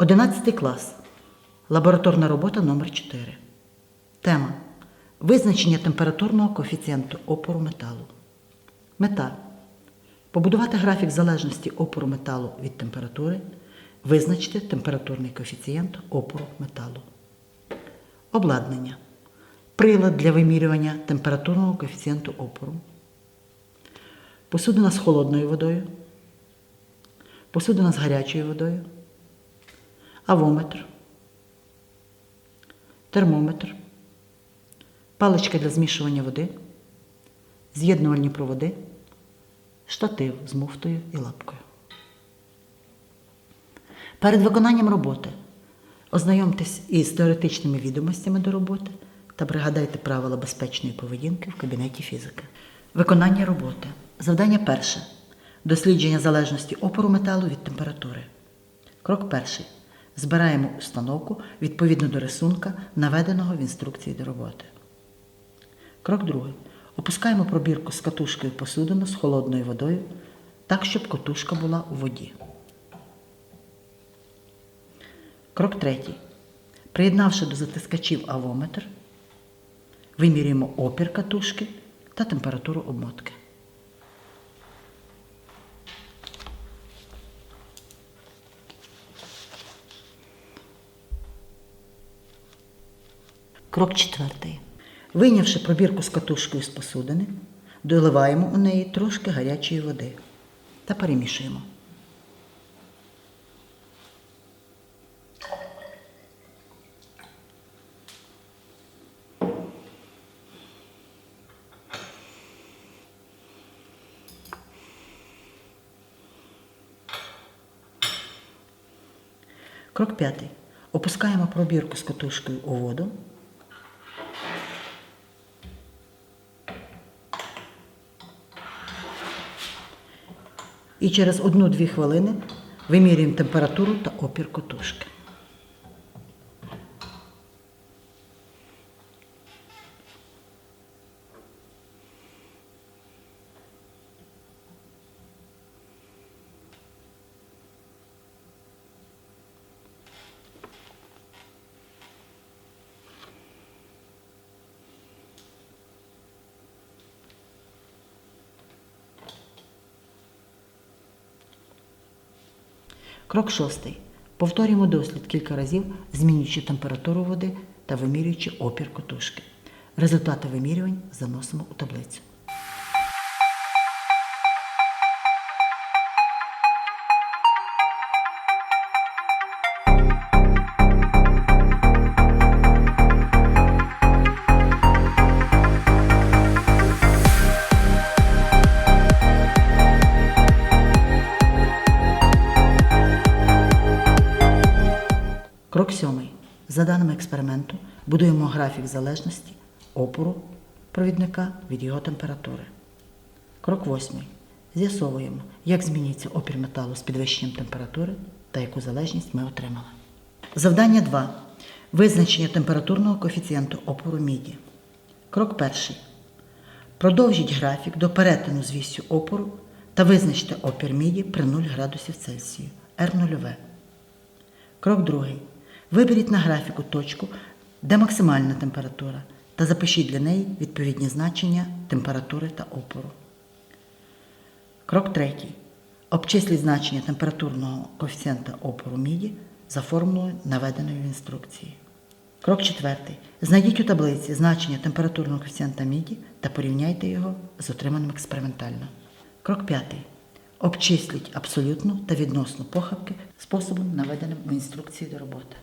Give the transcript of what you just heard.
11 клас. Лабораторна робота номер 4 Тема Визначення температурного коефіцієнту опору металу. Мета побудувати графік залежності опору металу від температури, визначити температурний коефіцієнт опору металу. Обладнання. Прилад для вимірювання температурного коефіцієнту опору. Посудина з холодною водою. Посудина з гарячою водою. Авометр. Термометр. Паличка для змішування води. З'єднувальні проводи. Штатив з муфтою і лапкою. Перед виконанням роботи ознайомтесь із теоретичними відомостями до роботи та пригадайте правила безпечної поведінки в кабінеті фізики. Виконання роботи. Завдання перше. Дослідження залежності опору металу від температури. Крок перший. Збираємо установку відповідно до рисунка, наведеного в інструкції до роботи. Крок другий. Опускаємо пробірку з катушкою посудину з холодною водою, так, щоб катушка була у воді. Крок третій. Приєднавши до затискачів авометр, вимірюємо опір катушки та температуру обмотки. Крок четвертий. Вийнявши пробірку з катушкою з посудини, доливаємо у неї трошки гарячої води та перемішуємо. Крок п'ятий. Опускаємо пробірку з катушкою у воду. І через 1-2 хвилини вимірюємо температуру та опір катушки. Крок шостий. Повторюємо дослід кілька разів, змінюючи температуру води та вимірюючи опір котушки. Результати вимірювань заносимо у таблицю. Крок сьомий. За даними експерименту, будуємо графік залежності опору провідника від його температури. Крок восьмий. З'ясовуємо, як змінюється опір металу з підвищенням температури та яку залежність ми отримали. Завдання 2. Визначення температурного коефіцієнту опору міді. Крок перший. Продовжіть графік до перетину з опору та визначте опір міді при 0 градусів Цельсію R0. Крок другий. Виберіть на графіку точку, де максимальна температура, та запишіть для неї відповідні значення температури та опору. Крок третій. Обчисліть значення температурного коефіцієнта опору міді за формулою, наведеною в інструкції. Крок четвертий. Знайдіть у таблиці значення температурного коефіцієнта міді та порівняйте його з отриманим експериментально. Крок п'ятий. Обчисліть абсолютну та відносну похибки способом, наведеним в інструкції до роботи.